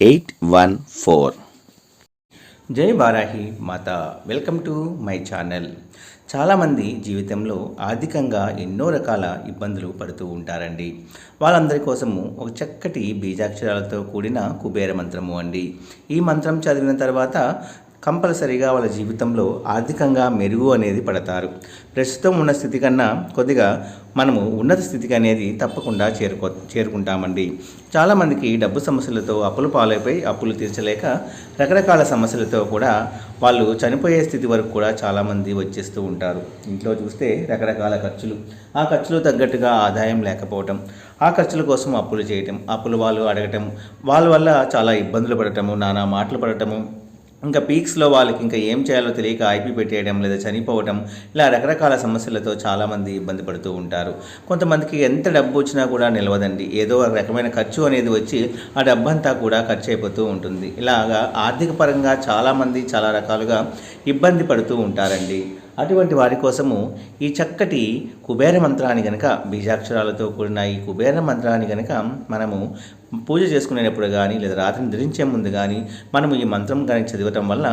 eight one four జై వారాహి మాత welcome to my channel. చాలామంది జీవితంలో ఆర్థికంగా ఎన్నో రకాల ఇబ్బందులు పడుతూ ఉంటారండి. వాళ్ళందరి కోసము ఒక చక్కటి బీజాక్షరాలతో కూడిన కుబేర మంత్రము అండి. ఈ మంత్రం చదివిన తర్వాత కంపల్సరీగా వాళ్ళ జీవితంలో ఆర్థికంగా మెరుగు అనేది పడతారు. ప్రస్తుతం ఉన్న స్థితి కన్నా కొద్దిగా మనము ఉన్నత స్థితికి అనేది తప్పకుండా చేరుకో చేరుకుంటామండి. చాలామందికి డబ్బు సమస్యలతో అప్పులు పాలైపోయి అప్పులు తీర్చలేక రకరకాల సమస్యలతో కూడా వాళ్ళు చనిపోయే స్థితి వరకు కూడా చాలామంది వచ్చేస్తూ ఉంటారు. ఇంట్లో చూస్తే రకరకాల ఖర్చులు. ఆ ఖర్చులు తగ్గట్టుగా ఆదాయం లేకపోవటం ఆ ఖర్చుల కోసం అప్పులు చేయటం అప్పులు వాళ్ళు అడగటం వాళ్ళ వల్ల చాలా ఇబ్బందులు పడటము నానా మాటలు పడటము ఇంకా పీక్స్లో వాళ్ళకి ఇంకా ఏం చేయాలో తెలియక ఐపీ పెట్టేయడం లేదా చనిపోవడం ఇలా రకరకాల సమస్యలతో చాలామంది ఇబ్బంది పడుతూ ఉంటారు. కొంతమందికి ఎంత డబ్బు వచ్చినా కూడా నిలవదండి. ఏదో ఒక రకమైన ఖర్చు అనేది వచ్చి ఆ డబ్బంతా కూడా ఖర్చు అయిపోతూ ఉంటుంది. ఇలాగా ఆర్థిక పరంగా చాలామంది చాలా రకాలుగా ఇబ్బంది పడుతూ ఉంటారండి. అటువంటి వారి కోసము ఈ చక్కటి కుబేర మంత్రాన్ని గనక బీజాక్షరాలతో కూడిన ఈ కుబేర మంత్రాన్ని గనక మనము పూజ చేసుకునేటప్పుడు కానీ లేదా రాత్రిని ధరించే ముందు కానీ మనము ఈ మంత్రం కానీ చదవటం వల్ల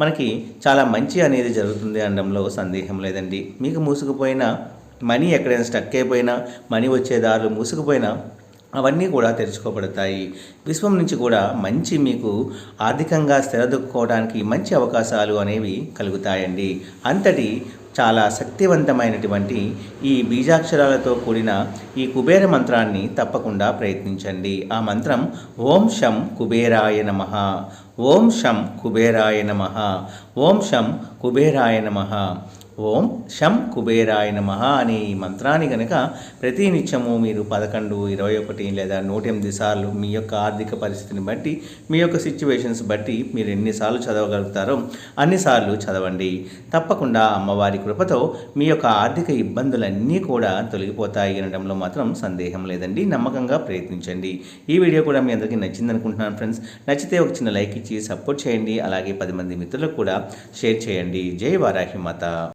మనకి చాలా మంచి అనేది జరుగుతుంది అనడంలో సందేహం లేదండి. మీకు మూసుకుపోయిన మనీ ఎక్కడైనా స్టక్ అయిపోయినా మనీ వచ్చే దారులు మూసుకుపోయినా అవన్నీ కూడా తెరుచుకోబడతాయి విశ్వం నుంచి కూడా మంచి మీకు ఆర్థికంగా స్థిరదొక్కుకోవడానికి మంచి అవకాశాలు అనేవి కలుగుతాయండి. అంతటి చాలా శక్తివంతమైనటువంటి ఈ బీజాక్షరాలతో కూడిన ఈ కుబేర మంత్రాన్ని తప్పకుండా ప్రయత్నించండి. ఆ మంత్రం ఓం శం కుబేరాయ నమ. ఓం శం కుబేరాయ నమ. ఓం శం కుబేరాయ నమ. ఓం శం కుబేరాయ నమ అనే ఈ మంత్రాన్ని కనుక ప్రతి నిత్యము మీరు పదకొండు ఇరవై ఒకటి లేదా నూట ఎనిమిది సార్లు మీ యొక్క ఆర్థిక పరిస్థితిని బట్టి మీ యొక్క సిచ్యువేషన్స్ బట్టి మీరు ఎన్నిసార్లు చదవగలుగుతారో అన్నిసార్లు చదవండి. తప్పకుండా అమ్మవారి కృపతో మీ యొక్క ఆర్థిక ఇబ్బందులన్నీ కూడా తొలగిపోతాయి అనడంలో మాత్రం సందేహం లేదండి. నమ్మకంగా ప్రయత్నించండి. ఈ వీడియో కూడా మీ అందరికీ నచ్చింది అనుకుంటున్నాను ఫ్రెండ్స్. నచ్చితే ఒక చిన్న లైక్ ఇచ్చి సపోర్ట్ చేయండి. అలాగే పది మంది మిత్రులకు కూడా షేర్ చేయండి. జై వారాహి మాత.